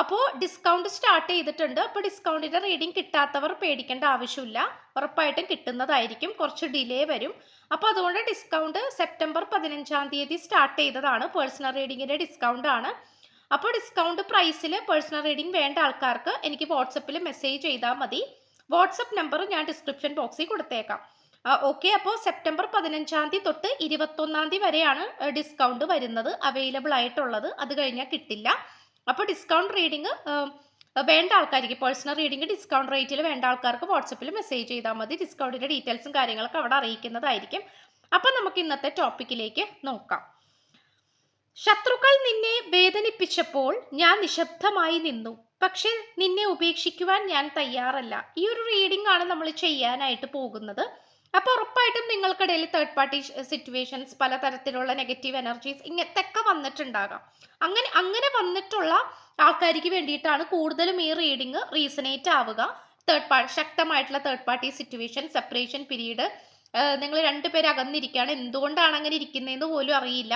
അപ്പോൾ discount start ചെയ്തിട്ടുണ്ട്. അപ്പോൾ ഡിസ്കൗണ്ടിന്റെ റീഡിംഗ് കിട്ടാത്തവർ പേടിക്കേണ്ട ആവശ്യമില്ല. ഉറപ്പായിട്ടും കിട്ടുന്നതായിരിക്കും. കുറച്ച് ഡിലേ വരും. അപ്പോൾ അതുകൊണ്ട് ഡിസ്കൗണ്ട് സെപ്റ്റംബർ പതിനഞ്ചാം തീയതി സ്റ്റാർട്ട് ചെയ്തതാണ്. പേഴ്സണൽ റീഡിങ്ങിന്റെ ഡിസ്കൗണ്ട് ആണ്. അപ്പോൾ ഡിസ്കൗണ്ട് പ്രൈസിൽ പേഴ്സണൽ റീഡിംഗ് വേണ്ട ആൾക്കാർക്ക് എനിക്ക് വാട്സപ്പിൽ മെസ്സേജ് ചെയ്താൽ മതി. വാട്സപ്പ് നമ്പർ ഞാൻ ഡിസ്ക്രിപ്ഷൻ ബോക്സിൽ കൊടുത്തേക്കാം. ഓക്കെ അപ്പോൾ സെപ്റ്റംബർ പതിനഞ്ചാം തീയതി തൊട്ട് ഇരുപത്തൊന്നാം തീയതി വരെയാണ് ഡിസ്കൗണ്ട് വരുന്നത്. അവൈലബിൾ ആയിട്ടുള്ളത്. അത് കഴിഞ്ഞാൽ കിട്ടില്ല. അപ്പോൾ ഡിസ്കൗണ്ട് റീഡിങ് വേണ്ട ആൾക്കാർക്ക് പേഴ്സണൽ റീഡിംഗ് ഡിസ്കൗണ്ട് റേറ്റിൽ വേണ്ട ആൾക്കാർക്ക് വാട്സപ്പിൽ മെസ്സേജ് ചെയ്താൽ മതി. ഡിസ്കൗണ്ടിന്റെ ഡീറ്റെയിൽസും കാര്യങ്ങളൊക്കെ അവിടെ അറിയിക്കുന്നതായിരിക്കും. അപ്പം നമുക്ക് ഇന്നത്തെ ടോപ്പിക്കിലേക്ക് നോക്കാം. ശത്രുക്കൾ നിന്നെ വേദനിപ്പിച്ചപ്പോൾ ഞാൻ നിശബ്ദമായി നിന്നു. പക്ഷെ നിന്നെ ഉപേക്ഷിക്കുവാൻ ഞാൻ തയ്യാറല്ല. ഈ ഒരു റീഡിംഗ് ആണ് നമ്മൾ ചെയ്യാനായിട്ട് പോകുന്നത്. അപ്പോൾ ഉറപ്പായിട്ടും നിങ്ങൾക്കിടയിൽ തേർഡ് പാർട്ടി സിറ്റുവേഷൻസ് പലതരത്തിലുള്ള നെഗറ്റീവ് എനർജീസ് ഇങ്ങനത്തെയൊക്കെ വന്നിട്ടുണ്ടാകാം. അങ്ങനെ അങ്ങനെ വന്നിട്ടുള്ള ആൾക്കാർക്ക് വേണ്ടിയിട്ടാണ് കൂടുതലും ഈ റീഡിങ് റീസണേറ്റ് ആവുക. തേർഡ് പാർട്ടി ശക്തമായിട്ടുള്ള third party situation separation period നിങ്ങൾ രണ്ടുപേരും അകന്നിരിക്കുകയാണ്. എന്തുകൊണ്ടാണ് അങ്ങനെ ഇരിക്കുന്നതെന്ന് പോലും അറിയില്ല.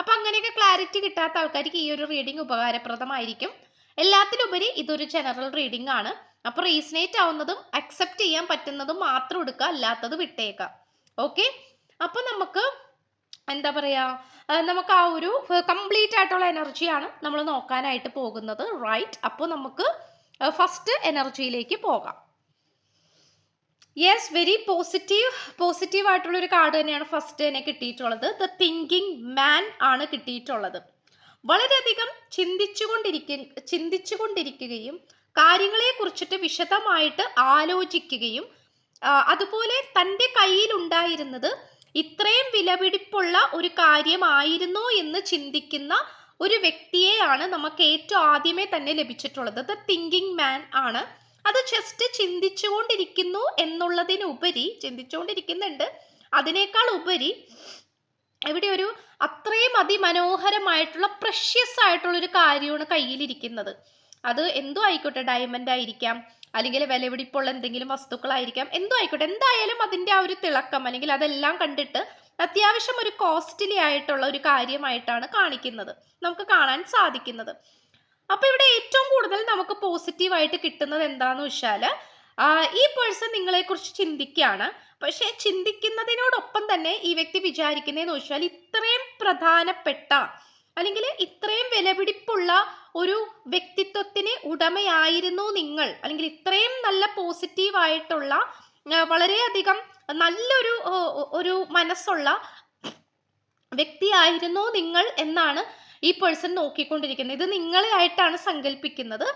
അപ്പം അങ്ങനെയൊക്കെ ക്ലാരിറ്റി കിട്ടാത്ത ആൾക്കാർക്ക് ഈ ഒരു റീഡിങ് ഉപകാരപ്രദമായിരിക്കും. എല്ലാത്തിലുപരി ഇതൊരു ജനറൽ റീഡിംഗ് ആണ്. അപ്പോൾ റീസണേറ്റ് ആവുന്നതും അക്സെപ്റ്റ് ചെയ്യാൻ പറ്റുന്നതും മാത്രം എടുക്കുക അല്ലാത്തത് വിട്ടേക്കാം ഓക്കെ അപ്പോൾ നമുക്ക് എന്താ പറയുക നമുക്ക് ആ ഒരു കംപ്ലീറ്റ് ആയിട്ടുള്ള എനർജിയാണ് നമ്മൾ നോക്കാനായിട്ട് പോകുന്നത്. റൈറ്റ് അപ്പോൾ നമുക്ക് ഫസ്റ്റ് എനർജിയിലേക്ക് പോകാം. യെസ് വെരി പോസിറ്റീവ് പോസിറ്റീവ് ആയിട്ടുള്ള ഒരു കാർഡ് തന്നെയാണ് ഫസ്റ്റ് തന്നെ കിട്ടിയിട്ടുള്ളത്. ദ തിങ്കിങ് മാൻ ആണ് കിട്ടിയിട്ടുള്ളത്. വളരെയധികം ചിന്തിച്ചുകൊണ്ടിരിക്ക ചിന്തിച്ചുകൊണ്ടിരിക്കുകയും കാര്യങ്ങളെ കുറിച്ചിട്ട് വിശദമായിട്ട് ആലോചിക്കുകയും അതുപോലെ തന്റെ കയ്യിലുണ്ടായിരുന്നത് ഇത്രയും വിലപിടിപ്പുള്ള ഒരു കാര്യമായിരുന്നോ എന്ന് ചിന്തിക്കുന്ന ഒരു വ്യക്തിയെയാണ് നമുക്ക് ഏറ്റവും ആദ്യമേ തന്നെ ലഭിച്ചിട്ടുള്ളത്. ദ തിങ്കിങ് മാൻ ആണ്. അത് ജസ്റ്റ് ചിന്തിച്ചുകൊണ്ടിരിക്കുന്നു എന്നുള്ളതിനുപരി ചിന്തിച്ചുകൊണ്ടിരിക്കുന്നുണ്ട്. അതിനേക്കാൾ ഉപരി ഇവിടെ ഒരു അത്രയും അതിമനോഹരമായിട്ടുള്ള പ്രഷ്യസ് ആയിട്ടുള്ള ഒരു കാര്യമാണ് കയ്യിലിരിക്കുന്നത്. അത് എന്തോ ആയിക്കോട്ടെ ഡയമണ്ട് ആയിരിക്കാം. അല്ലെങ്കിൽ വിലപിടിപ്പുള്ള എന്തെങ്കിലും വസ്തുക്കളായിരിക്കാം. എന്തോ ആയിക്കോട്ടെ എന്തായാലും അതിന്റെ ആ ഒരു തിളക്കം അല്ലെങ്കിൽ അതെല്ലാം കണ്ടിട്ട് അത്യാവശ്യം ഒരു കോസ്റ്റ്ലി ആയിട്ടുള്ള ഒരു കാര്യമായിട്ടാണ് കാണിക്കുന്നത് നമുക്ക് കാണാൻ സാധിക്കുന്നത്. അപ്പൊ ഇവിടെ ഏറ്റവും കൂടുതൽ നമുക്ക് പോസിറ്റീവായിട്ട് കിട്ടുന്നത് എന്താന്ന് വെച്ചാൽ ഈ പേഴ്സൺ നിങ്ങളെ കുറിച്ച് ചിന്തിക്കുകയാണ്. പക്ഷെ ചിന്തിക്കുന്നതിനോടൊപ്പം തന്നെ ഈ വ്യക്തി വിചാരിക്കുന്നതെന്ന് വെച്ചാൽ ഇത്രയും പ്രധാനപ്പെട്ട അല്ലെങ്കിൽ ഇത്രയും വിലപിടിപ്പുള്ള ഒരു വ്യക്തിത്വത്തിന് ഉടമയായിരുന്നു നിങ്ങൾ. അല്ലെങ്കിൽ ഇത്രയും നല്ല പോസിറ്റീവായിട്ടുള്ള വളരെയധികം നല്ലൊരു ഒരു മനസ്സുള്ള വ്യക്തിയായിരുന്നു നിങ്ങൾ എന്നാണ് ഈ പേഴ്സൺ നോക്കിക്കൊണ്ടിരിക്കുന്നത്. ഇത് നിങ്ങളെ ആയിട്ടാണ് സങ്കല്പിക്കുന്നത്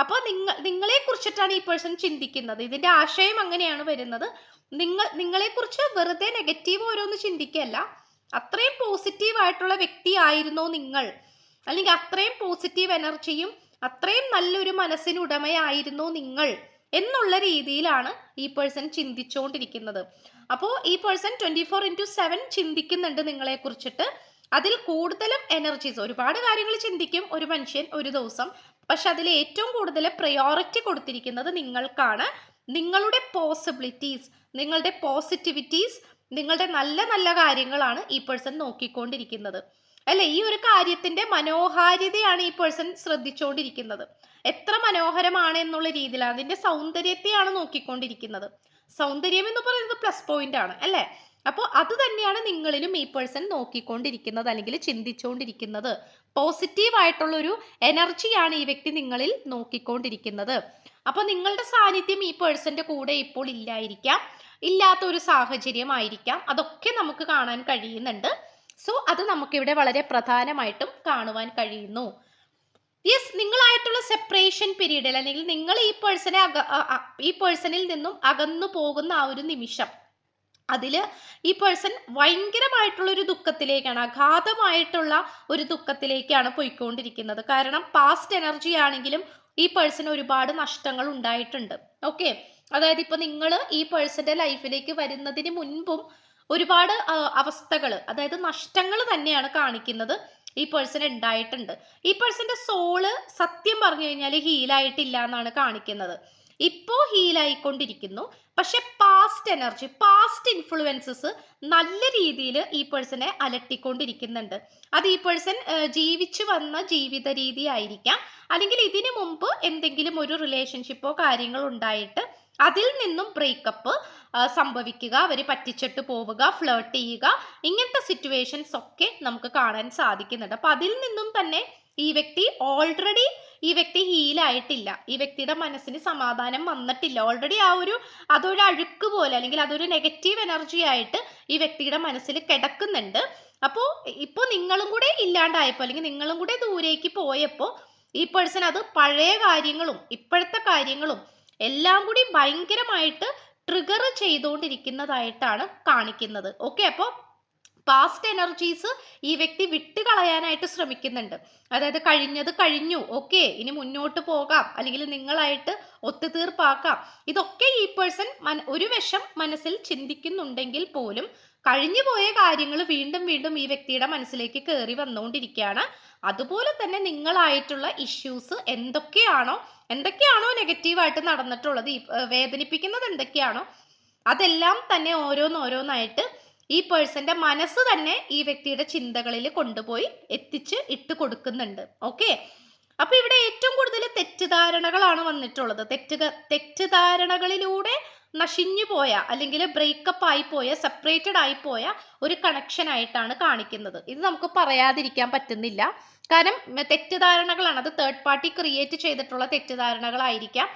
അപ്പോൾ നിങ്ങൾ നിങ്ങളെ കുറിച്ചിട്ടാണ് ഈ പേഴ്സൺ ചിന്തിക്കുന്നത്. ഇതിന്റെ ആശയം അങ്ങനെയാണ് വരുന്നത്. നിങ്ങൾ നിങ്ങളെക്കുറിച്ച് വെറുതെ നെഗറ്റീവ് ഓരോന്ന് ചിന്തിക്കല്ല. അത്രയും പോസിറ്റീവ് ആയിട്ടുള്ള വ്യക്തിയായിരുന്നോ നിങ്ങൾ. അല്ലെങ്കിൽ അത്രയും പോസിറ്റീവ് എനർജിയും അത്രയും നല്ലൊരു മനസ്സിന് ഉടമയായിരുന്നു നിങ്ങൾ എന്നുള്ള രീതിയിലാണ് ഈ പേഴ്സൺ ചിന്തിച്ചുകൊണ്ടിരിക്കുന്നത് അപ്പോൾ ഈ person twenty four into seven ചിന്തിക്കുന്നുണ്ട് നിങ്ങളെ കുറിച്ചിട്ട്. അതിൽ കൂടുതലും എനർജീസ് ഒരുപാട് കാര്യങ്ങൾ ചിന്തിക്കും ഒരു മനുഷ്യൻ ഒരു ദിവസം. പക്ഷെ അതിൽ ഏറ്റവും കൂടുതൽ പ്രയോറിറ്റി കൊടുത്തിരിക്കുന്നത് നിങ്ങൾക്കാണ്. നിങ്ങളുടെ പോസിബിലിറ്റീസ് നിങ്ങളുടെ പോസിറ്റിവിറ്റീസ് നിങ്ങളുടെ നല്ല നല്ല കാര്യങ്ങളാണ് ഈ പേഴ്സൺ നോക്കിക്കൊണ്ടിരിക്കുന്നത്. അല്ലെ? ഈ ഒരു കാര്യത്തിന്റെ മനോഹാരിതയാണ് ഈ പേഴ്സൺ ശ്രദ്ധിച്ചുകൊണ്ടിരിക്കുന്നത് എത്ര മനോഹരമാണ് എന്നുള്ള രീതിയിൽ അതിന്റെ സൗന്ദര്യത്തെയാണ് നോക്കിക്കൊണ്ടിരിക്കുന്നത്. സൗന്ദര്യം എന്ന് പറയുന്നത് പ്ലസ് പോയിന്റ് ആണ് അല്ലെ? അപ്പോൾ അത് തന്നെയാണ് നിങ്ങളിലും ഈ പേഴ്സൺ നോക്കിക്കൊണ്ടിരിക്കുന്നത് അല്ലെങ്കിൽ ചിന്തിച്ചുകൊണ്ടിരിക്കുന്നത് പോസിറ്റീവ് ആയിട്ടുള്ള ഒരു എനർജിയാണ് ഈ വ്യക്തി നിങ്ങളിൽ നോക്കിക്കൊണ്ടിരിക്കുന്നത്. അപ്പോൾ നിങ്ങളുടെ സാന്നിധ്യം ഈ പേഴ്സന്റെ കൂടെ ഇപ്പോൾ ഇല്ലായിരിക്കാം. ഇല്ലാത്ത ഒരു സാഹചര്യമായിരിക്കാം. അതൊക്കെ നമുക്ക് കാണാൻ കഴിയുന്നുണ്ട്. സോ അത് നമുക്കിവിടെ വളരെ പ്രധാനമായിട്ടും കാണുവാൻ കഴിയുന്നു. യെസ് നിങ്ങളായിട്ടുള്ള സെപ്പറേഷൻ പീരീഡിൽ അല്ലെങ്കിൽ നിങ്ങൾ ഈ പേഴ്സണെ അക ഈ പേഴ്സണിൽ നിന്നും അകന്നു പോകുന്ന ആ ഒരു നിമിഷം. അതിൽ ഈ പേഴ്സൺ ഭയങ്കരമായിട്ടുള്ള ഒരു ദുഃഖത്തിലേക്കാണ് അഗാധമായിട്ടുള്ള ഒരു ദുഃഖത്തിലേക്കാണ് പോയിക്കൊണ്ടിരിക്കുന്നത്. കാരണം പാസ്റ്റ് എനർജി ആണെങ്കിലും ഈ പേഴ്സൺ ഒരുപാട് നഷ്ടങ്ങൾ ഉണ്ടായിട്ടുണ്ട്. ഓക്കെ അതായത് ഇപ്പൊ നിങ്ങൾ ഈ പേഴ്സന്റെ ലൈഫിലേക്ക് വരുന്നതിന് മുൻപും ഒരുപാട് അവസ്ഥകൾ അതായത് നഷ്ടങ്ങൾ തന്നെയാണ് കാണിക്കുന്നത് ഈ പേഴ്സൺ ഉണ്ടായിട്ടുണ്ട് ഈ പേഴ്സന്റെ സോൾ സത്യം പറഞ്ഞു കഴിഞ്ഞാൽ ഹീലായിട്ടില്ല എന്നാണ് കാണിക്കുന്നത്. ഇപ്പോ ഹീലായിക്കൊണ്ടിരിക്കുന്നു പക്ഷെ പാസ്റ്റ് എനർജി പാസ്റ്റ് ഇൻഫ്ലുവൻസസ് നല്ല രീതിയിൽ ഈ പേഴ്സണെ അലട്ടിക്കൊണ്ടിരിക്കുന്നുണ്ട്. അത് ഈ പേഴ്സൺ ജീവിച്ചു വന്ന ജീവിത രീതി ആയിരിക്കാം. അല്ലെങ്കിൽ ഇതിനു മുമ്പ് എന്തെങ്കിലും ഒരു റിലേഷൻഷിപ്പോ കാര്യങ്ങളോ ഉണ്ടായിട്ട് അതിൽ നിന്നും ബ്രേക്കപ്പ് സംഭവിക്കുക അവർ പറ്റിച്ചിട്ട് പോവുക ഫ്ലേർട്ട് ചെയ്യുക ഇങ്ങനത്തെ സിറ്റുവേഷൻസ് ഒക്കെ നമുക്ക് കാണാൻ സാധിക്കുന്നുണ്ട്. അപ്പൊ അതിൽ നിന്നും തന്നെ ഈ വ്യക്തി ഓൾറെഡി ഈ വ്യക്തി ഹീലായിട്ടില്ല ഈ വ്യക്തിയുടെ മനസ്സിന് സമാധാനം വന്നിട്ടില്ല. ഓൾറെഡി ആ ഒരു അതൊരു അഴുക്ക് പോലെ അല്ലെങ്കിൽ അതൊരു നെഗറ്റീവ് എനർജി ആയിട്ട് ഈ വ്യക്തിയുടെ മനസ്സിൽ കിടക്കുന്നുണ്ട്. അപ്പോൾ ഇപ്പോൾ നിങ്ങളും കൂടെ ഇല്ലാണ്ടായപ്പോൾ അല്ലെങ്കിൽ നിങ്ങളും കൂടെ ദൂരേക്ക് പോയപ്പോൾ ഈ പേഴ്സൺ അത് പഴയ കാര്യങ്ങളും ഇപ്പോഴത്തെ കാര്യങ്ങളും എല്ലാം കൂടി ഭയങ്കരമായിട്ട് ട്രിഗർ ചെയ്തുകൊണ്ടിരിക്കുന്നതായിട്ടാണ് കാണിക്കുന്നത്. ഓക്കെ അപ്പോൾ പാസ്റ്റ് എനർജീസ് ഈ വ്യക്തി വിട്ടുകളയാനായിട്ട് ശ്രമിക്കുന്നുണ്ട്. അതായത് കഴിഞ്ഞത് കഴിഞ്ഞു. ഓക്കെ ഇനി മുന്നോട്ട് പോകാം. അല്ലെങ്കിൽ നിങ്ങളായിട്ട് ഒത്തുതീർപ്പാക്കാം. ഇതൊക്കെ ഈ പേഴ്സൺ ഒരു വശം മനസ്സിൽ ചിന്തിക്കുന്നുണ്ടെങ്കിൽ പോലും കഴിഞ്ഞു പോയ കാര്യങ്ങൾ വീണ്ടും വീണ്ടും ഈ വ്യക്തിയുടെ മനസ്സിലേക്ക് കയറി വന്നുകൊണ്ടിരിക്കുകയാണ്. അതുപോലെ തന്നെ നിങ്ങളായിട്ടുള്ള ഇഷ്യൂസ് എന്തൊക്കെയാണോ എന്തൊക്കെയാണോ നെഗറ്റീവായിട്ട് നടന്നിട്ടുള്ളത് വേദനിപ്പിക്കുന്നത് എന്തൊക്കെയാണോ അതെല്ലാം തന്നെ ഓരോന്നോരോന്നായിട്ട് ഈ പേഴ്സന്റെ മനസ്സ് തന്നെ ഈ വ്യക്തിയുടെ ചിന്തകളിൽ കൊണ്ടുപോയി എത്തിച്ച് ഇട്ട് കൊടുക്കുന്നുണ്ട്. ഓക്കെ? അപ്പൊ ഇവിടെ ഏറ്റവും കൂടുതൽ തെറ്റിദ്ധാരണകളാണ് വന്നിട്ടുള്ളത്. തെറ്റുക തെറ്റിദ്ധാരണകളിലൂടെ നശിഞ്ഞു പോയ അല്ലെങ്കിൽ ബ്രേക്കപ്പ് ആയി പോയ സെപ്പറേറ്റഡ് ആയി പോയ ഒരു കണക്ഷൻ ആയിട്ടാണ് കാണിക്കുന്നത്. ഇത് നമുക്ക് പറയാതിരിക്കാൻ പറ്റുന്നില്ല. കാരണം തെറ്റിദ്ധാരണകളാണ്. അത് തേർഡ് പാർട്ടി ക്രിയേറ്റ് ചെയ്തിട്ടുള്ള തെറ്റിദ്ധാരണകളായിരിക്കാം.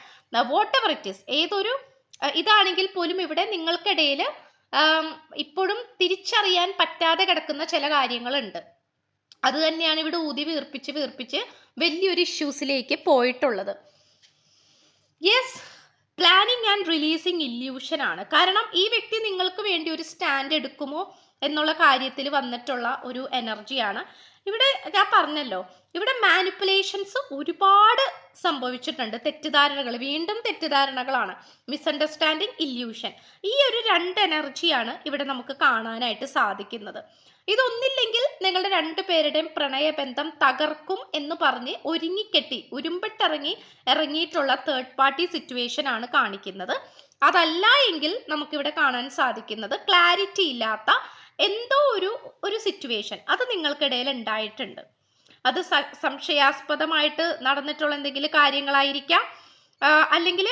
വോട്ട് എവർ ഇറ്റ് ഇസ് ഏതൊരു ഇതാണെങ്കിൽ പോലും ഇവിടെ നിങ്ങൾക്കിടയിൽ ഇപ്പോഴും തിരിച്ചറിയാൻ പറ്റാതെ കിടക്കുന്ന ചില കാര്യങ്ങളുണ്ട്. അത് തന്നെയാണ് ഇവിടെ ഊതി വീർപ്പിച്ച് വീർപ്പിച്ച് വലിയൊരു ഇഷ്യൂസിലേക്ക് പോയിട്ടുള്ളത്. Yes planning and releasing illusion ആണ്. കാരണം ഈ വ്യക്തി നിങ്ങൾക്ക് വേണ്ടി ഒരു സ്റ്റാൻഡ് എടുക്കുമോ എന്നുള്ള കാര്യത്തിൽ വന്നിട്ടുള്ള ഒരു എനർജിയാണ് ഇവിടെ ഞാൻ പറഞ്ഞല്ലോ ഇവിടെ മാനിപ്പുലേഷൻസ് ഒരുപാട് സംഭവിച്ചിട്ടുണ്ട് തെറ്റിദ്ധാരണകൾ വീണ്ടും തെറ്റിദ്ധാരണകളാണ്. മിസ്അണ്ടർസ്റ്റാൻഡിങ് ഇല്യൂഷൻ ഈ ഒരു രണ്ട് എനർജിയാണ് ഇവിടെ നമുക്ക് കാണാനായിട്ട് സാധിക്കുന്നത്. ഇതൊന്നില്ലെങ്കിൽ നിങ്ങളുടെ രണ്ടു പേരുടെയും പ്രണയബന്ധം തകർക്കും എന്ന് പറഞ്ഞ് ഒരുങ്ങിക്കെട്ടി ഉരുമ്പിട്ടിറങ്ങി ഇറങ്ങിയിട്ടുള്ള തേർഡ് പാർട്ടി സിറ്റുവേഷൻ ആണ് കാണിക്കുന്നത്. അതല്ല എങ്കിൽ നമുക്കിവിടെ കാണാൻ സാധിക്കുന്നത് ക്ലാരിറ്റി ഇല്ലാത്ത എന്തോ ഒരു ഒരു സിറ്റുവേഷൻ അത് നിങ്ങൾക്കിടയിൽ ഉണ്ടായിട്ടുണ്ട്. അത് സംശയാസ്പദമായിട്ട് നടന്നിട്ടുള്ള എന്തെങ്കിലും കാര്യങ്ങളായിരിക്കാം? അല്ലെങ്കിൽ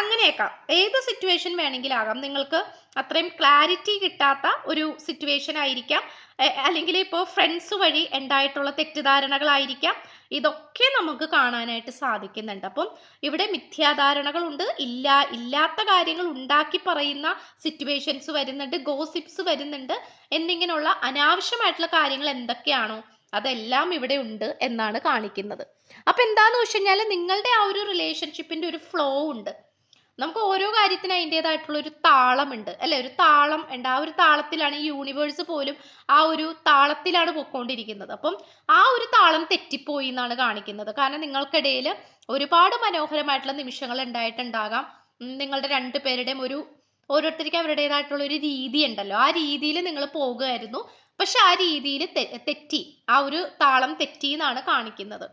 അങ്ങനെയൊക്കെ. ഏത് സിറ്റുവേഷൻ വേണമെങ്കിലാകാം നിങ്ങൾക്ക് അത്രയും ക്ലാരിറ്റി കിട്ടാത്ത ഒരു സിറ്റുവേഷൻ ആയിരിക്കാം. അല്ലെങ്കിൽ ഇപ്പോൾ ഫ്രണ്ട്സ് വഴി ഉണ്ടായിട്ടുള്ള തെറ്റിദ്ധാരണകളായിരിക്കാം. ഇതൊക്കെ നമുക്ക് കാണാനായിട്ട് സാധിക്കുന്നുണ്ട്. അപ്പം ഇവിടെ മിഥ്യാധാരണകളുണ്ട്. ഇല്ല ഇല്ലാത്ത കാര്യങ്ങൾ ഉണ്ടാക്കി പറയുന്ന സിറ്റുവേഷൻസ് വരുന്നുണ്ട്. ഗോസിപ്സ് വരുന്നുണ്ട്. എന്നിങ്ങനെയുള്ള അനാവശ്യമായിട്ടുള്ള കാര്യങ്ങൾ എന്തൊക്കെയാണോ അതെല്ലാം ഇവിടെ ഉണ്ട് എന്നാണ് കാണിക്കുന്നത്. അപ്പൊ എന്താന്ന് വെച്ച് കഴിഞ്ഞാൽ നിങ്ങളുടെ ആ ഒരു റിലേഷൻഷിപ്പിന്റെ ഒരു ഫ്ലോ ഉണ്ട്. നമുക്ക് ഓരോ കാര്യത്തിനും അതിന്റെതായിട്ടുള്ള ഒരു താളമുണ്ട്. അല്ലെ? ഒരു താളം ഉണ്ട്. ആ ഒരു താളത്തിലാണ് ഈ യൂണിവേഴ്സ് പോലും ആ ഒരു താളത്തിലാണ് പൊയ്ക്കൊണ്ടിരിക്കുന്നത്. അപ്പം ആ ഒരു താളം തെറ്റിപ്പോയി എന്നാണ് കാണിക്കുന്നത്. കാരണം നിങ്ങൾക്കിടയിൽ ഒരുപാട് മനോഹരമായിട്ടുള്ള നിമിഷങ്ങൾ ഉണ്ടായിട്ടുണ്ടാകാം. നിങ്ങളുടെ രണ്ടു പേരുടെയും ഒരു ഓരോരുത്തർക്കും അവരുടേതായിട്ടുള്ള ഒരു രീതി ഉണ്ടല്ലോ. ആ രീതിയിൽ നിങ്ങൾ പോകുമായിരുന്നു. പക്ഷെ ആ രീതിയിൽ തെറ്റി. ആ ഒരു താളം തെറ്റി എന്നാണ് കാണിക്കുന്നത്.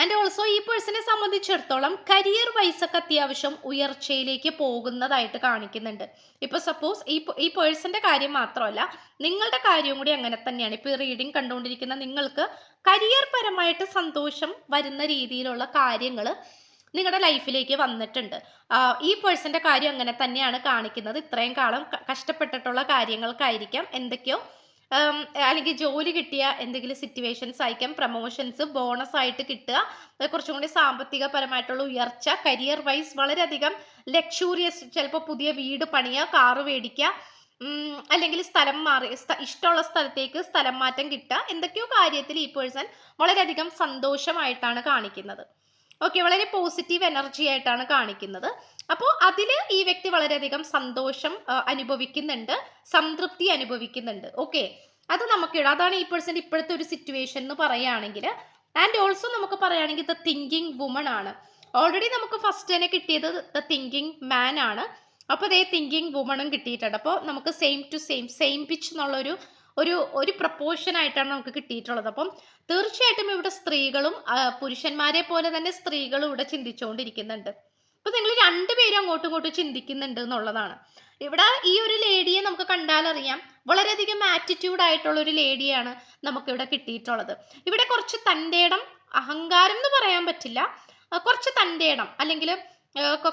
ആൻഡ് ഓൾസോ ഈ പേഴ്സണെ സംബന്ധിച്ചിടത്തോളം കരിയർ വൈസൊക്കെ അത്യാവശ്യം ഉയർച്ചയിലേക്ക് പോകുന്നതായിട്ട് കാണിക്കുന്നുണ്ട്. ഇപ്പൊ സപ്പോസ് ഈ ഈ പേഴ്സന്റെ കാര്യം മാത്രമല്ല നിങ്ങളുടെ കാര്യവും കൂടി അങ്ങനെ തന്നെയാണ്. ഇപ്പൊ റീഡിംഗ് കണ്ടുകൊണ്ടിരിക്കുന്ന നിങ്ങൾക്ക് കരിയർ പരമായിട്ട് സന്തോഷം വരുന്ന രീതിയിലുള്ള കാര്യങ്ങൾ നിങ്ങളുടെ ലൈഫിലേക്ക് വന്നിട്ടുണ്ട്. ഈ പേഴ്സന്റെ കാര്യം അങ്ങനെ തന്നെയാണ് കാണിക്കുന്നത്. ഇത്രയും കാലം കഷ്ടപ്പെട്ടിട്ടുള്ള കാര്യങ്ങൾക്കായിരിക്കാം എന്തൊക്കെയോ അല്ലെങ്കിൽ ജോലി കിട്ടിയ എന്തെങ്കിലും സിറ്റുവേഷൻസ് ആയിരിക്കാം പ്രൊമോഷൻസ് ബോണസ് ആയിട്ട് കിട്ടുക. കുറച്ചും കൂടി സാമ്പത്തികപരമായിട്ടുള്ള ഉയർച്ച കരിയർ വൈസ് വളരെയധികം ലക്ഷൂറിയസ് ചിലപ്പോൾ പുതിയ വീട് പണിയുക കാറ് മേടിക്കുക അല്ലെങ്കിൽ സ്ഥലം മാറി ഇഷ്ടമുള്ള സ്ഥലത്തേക്ക് സ്ഥലം മാറ്റം കിട്ടുക. എന്തൊക്കെയോ കാര്യത്തിൽ ഈ പേഴ്സൺ വളരെയധികം സന്തോഷമായിട്ടാണ് കാണിക്കുന്നത്. ഓക്കെ വളരെ പോസിറ്റീവ് എനർജി ആയിട്ടാണ് കാണിക്കുന്നത്. അപ്പോൾ അതിൽ ഈ വ്യക്തി വളരെയധികം സന്തോഷം അനുഭവിക്കുന്നുണ്ട് സംതൃപ്തി അനുഭവിക്കുന്നുണ്ട്. ഓക്കെ അത് നമുക്ക് അതാണ് ഈ പേഴ്സൺ ഇപ്പോഴത്തെ ഒരു സിറ്റുവേഷൻ എന്ന് പറയുകയാണെങ്കിൽ. ആൻഡ് ഓൾസോ നമുക്ക് പറയുകയാണെങ്കിൽ ദ തിങ്കിങ് വുമൺ ആണ്. ഓൾറെഡി നമുക്ക് ഫസ്റ്റ് തന്നെ കിട്ടിയത് ദ തിങ്കിങ് മാൻ ആണ്. അപ്പോൾ ദേ തിങ്കിങ് വുമണും കിട്ടിയിട്ടുണ്ട്. അപ്പോൾ നമുക്ക് same to same same pitch എന്നുള്ളൊരു ഒരു ഒരു പ്രപ്പോർഷൻ ആയിട്ടാണ് നമുക്ക് കിട്ടിയിട്ടുള്ളത്. അപ്പം തീർച്ചയായിട്ടും ഇവിടെ സ്ത്രീകളും പുരുഷന്മാരെ പോലെ തന്നെ സ്ത്രീകളും ഇവിടെ ചിന്തിച്ചുകൊണ്ടിരിക്കുന്നുണ്ട്. അപ്പൊ നിങ്ങൾ രണ്ടുപേരും അങ്ങോട്ടും ഇങ്ങോട്ടും ചിന്തിക്കുന്നുണ്ട് എന്നുള്ളതാണ്. ഇവിടെ ഈ ഒരു ലേഡിയെ നമുക്ക് കണ്ടാലറിയാം. വളരെയധികം ആറ്റിറ്റ്യൂഡ് ആയിട്ടുള്ള ഒരു ലേഡിയാണ് നമുക്ക് ഇവിടെ കിട്ടിയിട്ടുള്ളത്. ഇവിടെ കുറച്ച് തന്റെ അഹങ്കാരം എന്ന് പറയാൻ പറ്റില്ല. കുറച്ച് തന്റെ അല്ലെങ്കിൽ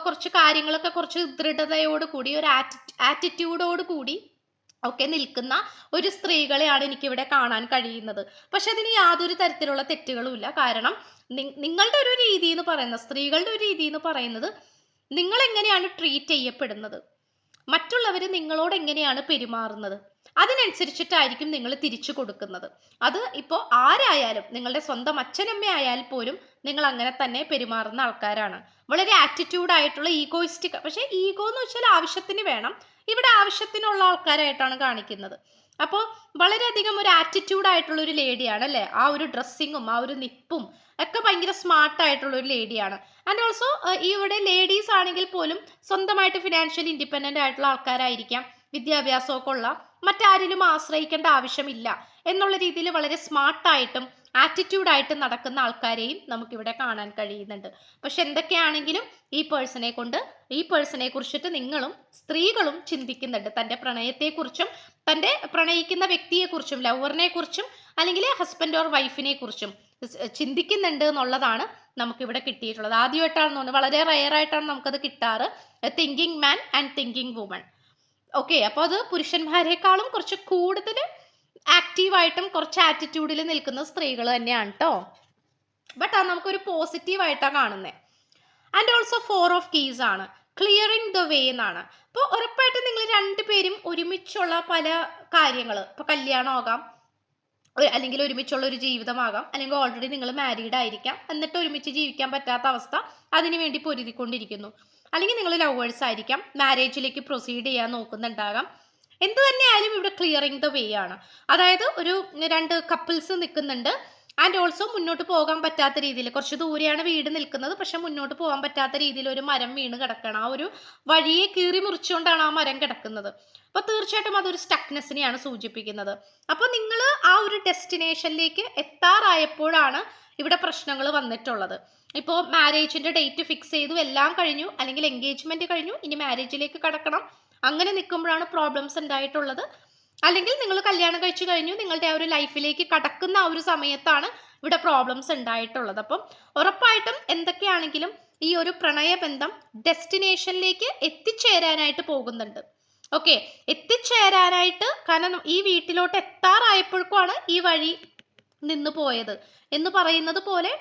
കുറച്ച് കാര്യങ്ങളൊക്കെ കുറച്ച് ദൃഢതയോട് കൂടി ഒരു ആറ്റി ആറ്റിറ്റ്യൂഡോട് കൂടി ഒക്കെ നിൽക്കുന്ന ഒരു സ്ത്രീകളെയാണ് എനിക്കിവിടെ കാണാൻ കഴിയുന്നത്. പക്ഷെ അതിന് യാതൊരു തരത്തിലുള്ള തെറ്റുകളുമില്ല കാരണം നിങ്ങളുടെ ഒരു രീതി എന്ന് പറയുന്നത് സ്ത്രീകളുടെ ഒരു രീതി എന്ന് പറയുന്നത് നിങ്ങൾ എങ്ങനെയാണ് ട്രീറ്റ് ചെയ്യപ്പെടുന്നത്? മറ്റുള്ളവർ നിങ്ങളോട് എങ്ങനെയാണ് പെരുമാറുന്നത്? അതിനനുസരിച്ചിട്ടായിരിക്കും നിങ്ങൾ തിരിച്ചു കൊടുക്കുന്നത്. അത് ഇപ്പോൾ ആരായാലും നിങ്ങളുടെ സ്വന്തം അച്ഛനമ്മ ആയാൽ പോലും നിങ്ങൾ അങ്ങനെ തന്നെ പെരുമാറുന്ന ആൾക്കാരാണ്. വളരെ ആറ്റിറ്റ്യൂഡ് ആയിട്ടുള്ള ഈഗോയിസ്റ്റിക് പക്ഷേ ഈഗോ എന്ന് വെച്ചാൽ ആവശ്യത്തിന് വേണം. ഇവിടെ ആവശ്യത്തിനുള്ള ആൾക്കാരായിട്ടാണ് കാണിക്കുന്നത്. അപ്പോൾ വളരെയധികം ഒരു ആറ്റിറ്റ്യൂഡ് ആയിട്ടുള്ള ഒരു ലേഡിയാണ് അല്ലേ? ആ ഒരു ഡ്രസ്സിങ്ങും ആ ഒരു നിപ്പും ഒക്കെ ഭയങ്കര സ്മാർട്ട് ആയിട്ടുള്ള ഒരു ലേഡിയാണ് ആൻഡ് ഓൾസോ ഇവിടെ ലേഡീസ് ആണെങ്കിൽ പോലും സ്വന്തമായിട്ട് ഫിനാൻഷ്യലി ഇൻഡിപെൻഡന്റ് ആയിട്ടുള്ള ആൾക്കാരായിരിക്കാം. വിദ്യാഭ്യാസമൊക്കെ ഉള്ള മറ്റാരിലും ആശ്രയിക്കേണ്ട ആവശ്യമില്ല എന്നുള്ള രീതിയിൽ വളരെ സ്മാർട്ടായിട്ടും ആറ്റിറ്റ്യൂഡായിട്ടും നടക്കുന്ന ആൾക്കാരെയും നമുക്കിവിടെ കാണാൻ കഴിയുന്നുണ്ട്. പക്ഷെ എന്തൊക്കെയാണെങ്കിലും ഈ പേഴ്സണെ കൊണ്ട് ഈ പേഴ്സണെ കുറിച്ചിട്ട് നിങ്ങളും സ്ത്രീകളും ചിന്തിക്കുന്നുണ്ട്. തന്റെ പ്രണയത്തെക്കുറിച്ചും തന്റെ പ്രണയിക്കുന്ന വ്യക്തിയെക്കുറിച്ചും ലവറിനെ കുറിച്ചും അല്ലെങ്കിൽ ഹസ്ബൻഡ് ഓർ വൈഫിനെ കുറിച്ചും ചിന്തിക്കുന്നുണ്ട് എന്നുള്ളതാണ് നമുക്കിവിടെ കിട്ടിയിട്ടുള്ളത്. ആദ്യമായിട്ടാണ് തോന്നുന്നത് വളരെ റയർ ആയിട്ടാണ് നമുക്കത് കിട്ടാറ്. Thinking man and thinking woman okay അപ്പോൾ അത് പുരുഷന്മാരെക്കാളും കുറച്ച് കൂടുതൽ ആക്റ്റീവായിട്ടും കുറച്ച് ആറ്റിറ്റ്യൂഡിൽ നിൽക്കുന്ന സ്ത്രീകൾ തന്നെയാണ് കേട്ടോ ബട്ട് അത് നമുക്കൊരു പോസിറ്റീവായിട്ടാണ് കാണുന്നത് and also four of keys ആണ്. ക്ലിയറിങ് ദ വേ എന്നാണ്. അപ്പോൾ ഉറപ്പായിട്ടും നിങ്ങൾ രണ്ടുപേരും ഒരുമിച്ചുള്ള പല കാര്യങ്ങൾ ഇപ്പോൾ കല്യാണമാകാം അല്ലെങ്കിൽ ഒരുമിച്ചുള്ള ഒരു ജീവിതമാകാം അല്ലെങ്കിൽ ഓൾറെഡി നിങ്ങൾ മാരീഡ് ആയിരിക്കാം എന്നിട്ട് ഒരുമിച്ച് ജീവിക്കാൻ പറ്റാത്ത അവസ്ഥ അതിനുവേണ്ടി പൊരുതിക്കൊണ്ടിരിക്കുന്നു. അല്ലെങ്കിൽ നിങ്ങൾ ലവേഴ്സ് ആയിരിക്കാം മാരേജിലേക്ക് പ്രൊസീഡ് ചെയ്യാൻ നോക്കുന്നുണ്ടാകാം. എന്ത് തന്നെയായാലും ഇവിടെ ക്ലിയറിങ് ദ വേ ആണ്. അതായത് ഒരു രണ്ട് കപ്പിൾസ് നിൽക്കുന്നുണ്ട്. ആൻഡ് ഓൾസോ മുന്നോട്ട് പോകാൻ പറ്റാത്ത രീതിയിൽ കുറച്ച് ദൂരെയാണ് വീട് നിൽക്കുന്നത് പക്ഷെ മുന്നോട്ട് പോകാൻ പറ്റാത്ത രീതിയിൽ ഒരു മരം വീണ് കിടക്കണം ആ ഒരു വഴിയെ കീറി മുറിച്ചുകൊണ്ടാണ് ആ മരം കിടക്കുന്നത്. അപ്പോൾ തീർച്ചയായിട്ടും അതൊരു സ്റ്റക്നെസ്സിനെയാണ് സൂചിപ്പിക്കുന്നത്. അപ്പോൾ നിങ്ങൾ ആ ഒരു ഡെസ്റ്റിനേഷനിലേക്ക് എത്താറായപ്പോഴാണ് ഇവിടെ പ്രശ്നങ്ങൾ വന്നിട്ടുള്ളത്. ഇപ്പോൾ മാരേജിന്റെ ഡേറ്റ് ഫിക്സ് ചെയ്തു എല്ലാം കഴിഞ്ഞു അല്ലെങ്കിൽ എൻഗേജ്മെന്റ് കഴിഞ്ഞു ഇനി മാരേജിലേക്ക് കടക്കണം. അങ്ങനെ നിൽക്കുമ്പോഴാണ് പ്രോബ്ലംസ് ഉണ്ടായിട്ടുള്ളത്. അല്ലെങ്കിൽ നിങ്ങൾ കല്യാണം കഴിച്ചു കഴിഞ്ഞു നിങ്ങളുടെ ആ ഒരു ലൈഫിലേക്ക് കടക്കുന്ന ആ ഒരു സമയത്താണ് ഇവിടെ പ്രോബ്ലംസ് ഉണ്ടായിട്ടുള്ളത്. അപ്പം ഉറപ്പായിട്ടും എന്തൊക്കെയാണെങ്കിലും ഈ ഒരു പ്രണയബന്ധം ഡെസ്റ്റിനേഷനിലേക്ക് എത്തിച്ചേരാനായിട്ട് പോകുന്നുണ്ട്. ഓക്കെ എത്തിച്ചേരാനായിട്ട് കാരണം ഈ വീട്ടിലോട്ട് എത്താറായപ്പോഴേക്കുമാണ് ഈ വഴി നിന്ന് പോയത്. എന്ന് പറയുന്നത് പോലെ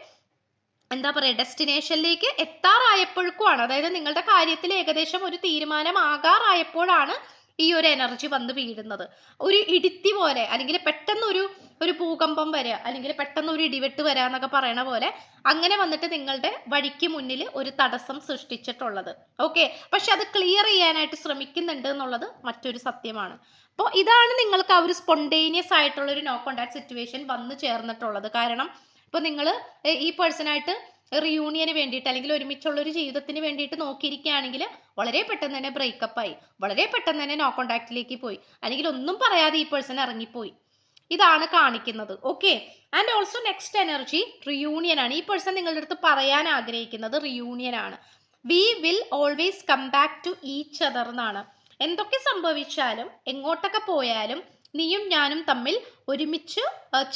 എന്താ പറയുക ഡെസ്റ്റിനേഷനിലേക്ക് എത്താറായപ്പോഴേക്കുമാണ്. അതായത് നിങ്ങളുടെ കാര്യത്തിൽ ഏകദേശം ഒരു തീരുമാനമാകാറായപ്പോഴാണ് ഈ ഒരു എനർജി വന്ന് വീഴുന്നത്. ഒരു ഇടിത്തി പോലെ അല്ലെങ്കിൽ പെട്ടെന്ന് ഒരു ഒരു ഭൂകമ്പം വരിക അല്ലെങ്കിൽ പെട്ടെന്ന് ഒരു ഇടിവെട്ട് വരിക എന്നൊക്കെ പറയണ പോലെ അങ്ങനെ വന്നിട്ട് നിങ്ങളുടെ വഴിക്ക് മുന്നിൽ ഒരു തടസ്സം സൃഷ്ടിച്ചിട്ടുള്ളത്. ഓക്കെ പക്ഷെ അത് ക്ലിയർ ചെയ്യാനായിട്ട് ശ്രമിക്കുന്നുണ്ട് എന്നുള്ളത് മറ്റൊരു സത്യമാണ്. അപ്പോൾ ഇതാണ് നിങ്ങൾക്ക് ആ ഒരു സ്പോണ്ടേനിയസ് ആയിട്ടുള്ള ഒരു നോ കോണ്ടാക്ട് സിറ്റുവേഷൻ വന്നു ചേർന്നിട്ടുള്ളത്. കാരണം ഇപ്പോൾ നിങ്ങൾ ഈ പേഴ്സണായിട്ട് റിയൂണിയന് വേണ്ടിയിട്ട് അല്ലെങ്കിൽ ഒരുമിച്ചുള്ള ഒരു ജീവിതത്തിന് വേണ്ടിയിട്ട് നോക്കിയിരിക്കുകയാണെങ്കിൽ വളരെ പെട്ടെന്ന് തന്നെ ബ്രേക്കപ്പ് ആയി. വളരെ പെട്ടെന്ന് തന്നെ നോ കോണ്ടാക്റ്റിലേക്ക് പോയി. അല്ലെങ്കിൽ ഒന്നും പറയാതെ ഈ പേഴ്സൺ ഇറങ്ങിപ്പോയി. ഇതാണ് കാണിക്കുന്നത്. Okay and also next energy reunion ആണ്. ഈ പേഴ്സൺ നിങ്ങളുടെ അടുത്ത് പറയാൻ ആഗ്രഹിക്കുന്നത് റിയൂണിയൻ ആണ്. We will always come back to each other എന്നാണ്. എന്തൊക്കെ സംഭവിച്ചാലും എങ്ങോട്ടൊക്കെ പോയാലും നീയും ഞാനും തമ്മിൽ ഒരുമിച്ച്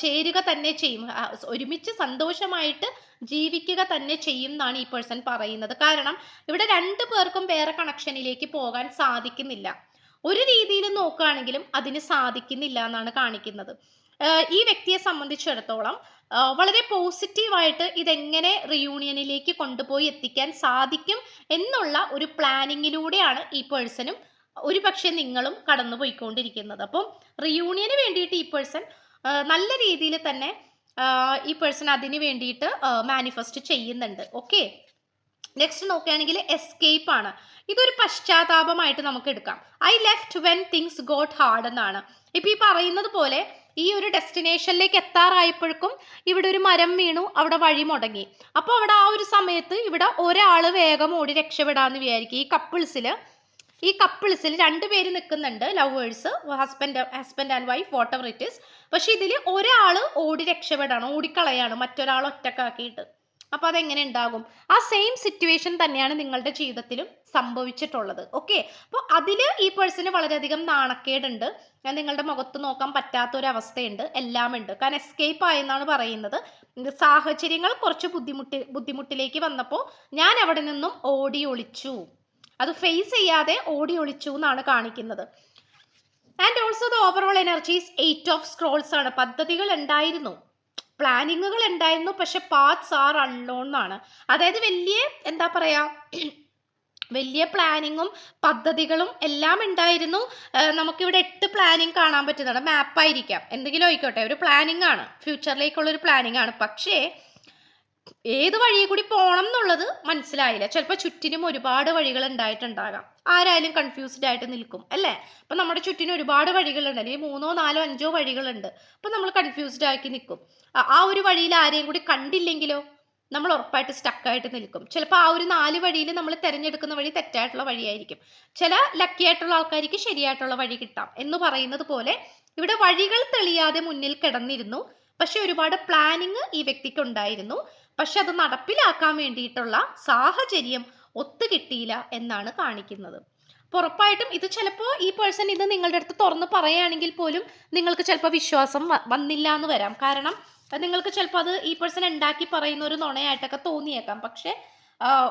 ചേരുക തന്നെ ചെയ്യും. ഒരുമിച്ച് സന്തോഷമായിട്ട് ജീവിക്കുക തന്നെ ചെയ്യും എന്നാണ് ഈ പേഴ്സൺ പറയുന്നത്. കാരണം ഇവിടെ രണ്ടു പേർക്കും വേറെ കണക്ഷനിലേക്ക് പോകാൻ സാധിക്കുന്നില്ല. ഒരു രീതിയിൽ നോക്കുകയാണെങ്കിലും അതിന് സാധിക്കുന്നില്ല എന്നാണ് കാണിക്കുന്നത്. ഈ വ്യക്തിയെ സംബന്ധിച്ചിടത്തോളം വളരെ പോസിറ്റീവായിട്ട് ഇതെങ്ങനെ റിയൂണിയനിലേക്ക് കൊണ്ടുപോയി എത്തിക്കാൻ സാധിക്കും എന്നുള്ള ഒരു പ്ലാനിങ്ങിലൂടെയാണ് ഈ പേഴ്സണും ഒരു പക്ഷേ നിങ്ങളും കടന്നു പോയിക്കൊണ്ടിരിക്കുന്നത് അപ്പം റിയൂണിയന് വേണ്ടിയിട്ട് ഈ പേഴ്സൺ നല്ല രീതിയിൽ തന്നെ ഈ പേഴ്സൺ അതിന് വേണ്ടിയിട്ട് മാനിഫെസ്റ്റ് ചെയ്യുന്നുണ്ട്. ഓക്കെ നെക്സ്റ്റ് നോക്കുകയാണെങ്കിൽ എസ്കേപ്പ് ആണ്. ഇതൊരു പശ്ചാത്താപമായിട്ട് നമുക്ക് എടുക്കാം. I left when things got hard എന്നാണ്. ഇപ്പൊ ഈ പറയുന്നത് പോലെ ഈ ഒരു ഡെസ്റ്റിനേഷനിലേക്ക് എത്താറായപ്പോഴേക്കും ഇവിടെ ഒരു മരം വീണു അവിടെ വഴി മുടങ്ങി. അപ്പോൾ അവിടെ ആ ഒരു സമയത്ത് ഇവിടെ ഒരാൾ വേഗം ഓടി രക്ഷപ്പെടാന്ന് വിചാരിക്കും. ഈ കപ്പിൾസിൽ ഈ കപ്പിൾസിൽ രണ്ടുപേര് നിൽക്കുന്നുണ്ട് lovers husband husband and wife whatever it is പക്ഷെ ഇതിൽ ഒരാൾ ഓടി രക്ഷപ്പെടാണ് ഓടിക്കളയാണ് മറ്റൊരാൾ ഒറ്റക്കാക്കിയിട്ട്. അപ്പോൾ അതെങ്ങനെ ഉണ്ടാകും? ആ സെയിം സിറ്റുവേഷൻ തന്നെയാണ് നിങ്ങളുടെ ജീവിതത്തിലും സംഭവിച്ചിട്ടുള്ളത്. ഓക്കെ അപ്പോൾ അതിൽ ഈ പേഴ്സന് വളരെയധികം നാണക്കേടുണ്ട്. ഞാൻ നിങ്ങളുടെ മുഖത്ത് നോക്കാൻ പറ്റാത്ത ഒരു അവസ്ഥയുണ്ട് എല്ലാം ഉണ്ട്. കാരണം എസ്കേപ്പ് ആയെന്നാണ് പറയുന്നത്. സാഹചര്യങ്ങൾ കുറച്ച് ബുദ്ധിമുട്ടി ബുദ്ധിമുട്ടിലേക്ക് വന്നപ്പോൾ ഞാൻ അവിടെ നിന്നും ഓടി ഒളിച്ചു. അത് ഫേസ് ചെയ്യാതെ ഓടി ഒളിച്ചു എന്നാണ് കാണിക്കുന്നത്. And also the overall energies eight of scrolls ആണ്. പദ്ധതികൾ ഉണ്ടായിരുന്നു. പ്ലാനിങ്ങുകൾ ഉണ്ടായിരുന്നു. പക്ഷെ പാത്സ് ആർ അൺലോൺ എന്നാണ്. അതായത് വലിയ എന്താ പറയാ വലിയ പ്ലാനിങ്ങും പദ്ധതികളും എല്ലാം ഉണ്ടായിരുന്നു. നമുക്കിവിടെ എട്ട് പ്ലാനിങ് കാണാൻ പറ്റുന്നുണ്ട് മാപ്പായിരിക്കാം എന്തെങ്കിലും ആയിക്കോട്ടെ. ഒരു പ്ലാനിങ് ആണ്. ഫ്യൂച്ചറിലേക്കുള്ള ഒരു പ്ലാനിങ് ആണ്. പക്ഷേ ഏത് വഴിയെ കൂടി പോകണം എന്നുള്ളത് മനസ്സിലായില്ല. ചിലപ്പോൾ ചുറ്റിനും ഒരുപാട് വഴികൾ ഉണ്ടായിട്ടുണ്ടാകാം. ആരായാലും കൺഫ്യൂസ്ഡ് ആയിട്ട് നിൽക്കും അല്ലേ? അപ്പം നമ്മുടെ ചുറ്റിനും ഒരുപാട് വഴികളുണ്ട്. അല്ലെങ്കിൽ മൂന്നോ നാലോ അഞ്ചോ വഴികളുണ്ട്. അപ്പം നമ്മൾ കൺഫ്യൂസ്ഡ് ആക്കി നിൽക്കും. ആ ഒരു വഴിയിൽ ആരെയും കൂടി കണ്ടില്ലെങ്കിലോ നമ്മൾ ഉറപ്പായിട്ട് സ്റ്റക്കായിട്ട് നിൽക്കും. ചിലപ്പോൾ ആ ഒരു നാല് വഴിയിൽ നമ്മൾ തിരഞ്ഞെടുക്കുന്ന വഴി തെറ്റായിട്ടുള്ള വഴിയായിരിക്കും. ചില ലക്കി ആയിട്ടുള്ള ആൾക്കാർക്ക് ശരിയായിട്ടുള്ള വഴി കിട്ടാം എന്ന് പറയുന്നത് പോലെ ഇവിടെ വഴികൾ തെളിയാതെ മുന്നിൽ കിടന്നിരുന്നു. പക്ഷെ ഒരുപാട് പ്ലാനിങ് ഈ വ്യക്തിക്ക് ഉണ്ടായിരുന്നു. പക്ഷെ അത് നടപ്പിലാക്കാൻ വേണ്ടിയിട്ടുള്ള സാഹചര്യം ഒത്തുകിട്ടിയില്ല എന്നാണ് കാണിക്കുന്നത്. ഉറപ്പായിട്ടും ഇത് ചിലപ്പോൾ ഈ പേഴ്സൺ ഇത് നിങ്ങളുടെ അടുത്ത് തുറന്ന് പറയുകയാണെങ്കിൽ പോലും നിങ്ങൾക്ക് ചിലപ്പോൾ വിശ്വാസം വന്നില്ല എന്ന് വരാം. കാരണം നിങ്ങൾക്ക് ചിലപ്പോൾ അത് ഈ പേഴ്സൺ ഉണ്ടാക്കി പറയുന്ന ഒരു നുണയായിട്ടൊക്കെ തോന്നിയേക്കാം. പക്ഷെ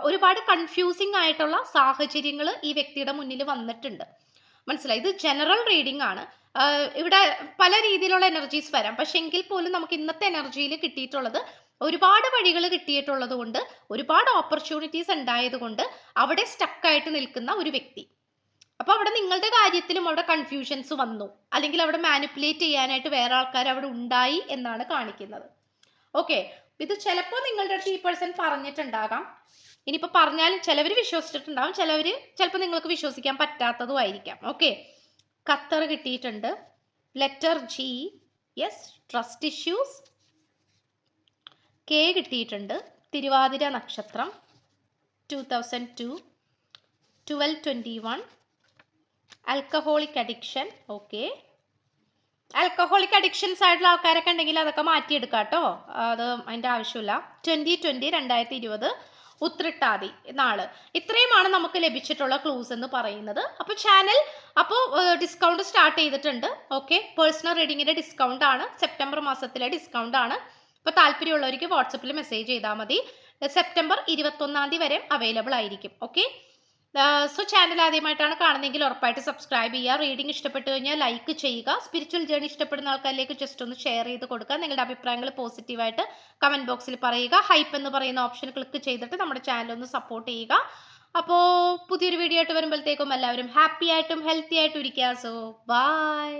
ഒരുപാട് കൺഫ്യൂസിങ് ആയിട്ടുള്ള സാഹചര്യങ്ങൾ ഈ വ്യക്തിയുടെ മുന്നിൽ വന്നിട്ടുണ്ട്. മനസ്സിലായി? ഇത് ജനറൽ റീഡിംഗ് ആണ്. ഇവിടെ പല രീതിയിലുള്ള എനർജീസ് വരാം. പക്ഷെ എങ്കിൽ പോലും നമുക്ക് ഇന്നത്തെ എനർജിയിൽ കിട്ടിയിട്ടുള്ളത് ഒരുപാട് വഴികൾ കിട്ടിയിട്ടുള്ളത് കൊണ്ട് ഒരുപാട് ഓപ്പർച്യൂണിറ്റീസ് ഉണ്ടായത് കൊണ്ട് അവിടെ സ്റ്റക്കായിട്ട് നിൽക്കുന്ന ഒരു വ്യക്തി. അപ്പോൾ അവിടെ നിങ്ങളുടെ കാര്യത്തിലും അവിടെ കൺഫ്യൂഷൻസ് വന്നു. അല്ലെങ്കിൽ അവിടെ മാനിപ്പുലേറ്റ് ചെയ്യാനായിട്ട് വേറെ ആൾക്കാർ അവിടെ ഉണ്ടായി എന്നാണ് കാണിക്കുന്നത്. ഓക്കെ ഇത് ചിലപ്പോൾ നിങ്ങളുടെ അടുത്ത് ഈ പേഴ്സൺ പറഞ്ഞിട്ടുണ്ടാകാം. ഇനിയിപ്പോൾ പറഞ്ഞാലും ചിലവർ വിശ്വസിച്ചിട്ടുണ്ടാകും ചിലവർ ചിലപ്പോൾ നിങ്ങൾക്ക് വിശ്വസിക്കാൻ പറ്റാത്തതും ആയിരിക്കാം. ഓക്കെ ഖത്തർ കിട്ടിയിട്ടുണ്ട്. Letter G yes trust issues K കിട്ടിയിട്ടുണ്ട്. തിരുവാതിര നക്ഷത്രം two thousand two twelve twenty one alcoholic addiction okay alcoholic addictions ആയിട്ടുള്ള ആൾക്കാരൊക്കെ ഉണ്ടെങ്കിൽ അതൊക്കെ മാറ്റിയെടുക്കാം കേട്ടോ. അത് അതിന്റെ ആവശ്യമില്ല. ട്വന്റി ട്വന്റി രണ്ടായിരത്തി ഇരുപത് ഉത്രിട്ടാതി നാൾ. ഇത്രയുമാണ് നമുക്ക് ലഭിച്ചിട്ടുള്ള ക്ലൂസ് എന്ന് പറയുന്നത്. അപ്പോൾ ചാനൽ അപ്പോൾ ഡിസ്കൗണ്ട് സ്റ്റാർട്ട് ചെയ്തിട്ടുണ്ട്. ഓക്കെ പേഴ്സണൽ റീഡിങ്ങിന്റെ ഡിസ്കൗണ്ട് ആണ്. സെപ്റ്റംബർ മാസത്തിലെ ഡിസ്കൗണ്ട് ആണ്. അപ്പോൾ താല്പര്യമുള്ളവർക്ക് വാട്സപ്പിൽ മെസ്സേജ് ചെയ്താൽ മതി. സെപ്റ്റംബർ ഇരുപത്തൊന്നാം തീയതി വരെ അവൈലബിൾ ആയിരിക്കും. ഓക്കെ സോ ചാനൽ ആദ്യമായിട്ടാണ് കാണുന്നതെങ്കിൽ ഉറപ്പായിട്ട് സബ്സ്ക്രൈബ് ചെയ്യുക. റീഡിംഗ് ഇഷ്ടപ്പെട്ടു കഴിഞ്ഞാൽ ലൈക്ക് ചെയ്യുക. സ്പിരിച്വൽ ജേണി ഇഷ്ടപ്പെടുന്ന ആൾക്കാരിലേക്ക് ജസ്റ്റ് ഒന്ന് ഷെയർ ചെയ്ത് കൊടുക്കുക. നിങ്ങളുടെ അഭിപ്രായങ്ങൾ പോസിറ്റീവായിട്ട് കമന്റ് ബോക്സിൽ പറയുക. ഹൈപ്പ് എന്ന് പറയുന്ന ഓപ്ഷൻ ക്ലിക്ക് ചെയ്തിട്ട് നമ്മുടെ ചാനൽ ഒന്ന് സപ്പോർട്ട് ചെയ്യുക. അപ്പോൾ പുതിയൊരു വീഡിയോ ആയിട്ട് വരുമ്പോഴത്തേക്കും എല്ലാവരും ഹാപ്പി ആയിട്ടും ഹെൽത്തി ആയിട്ടും ഇരിക്കുക. So by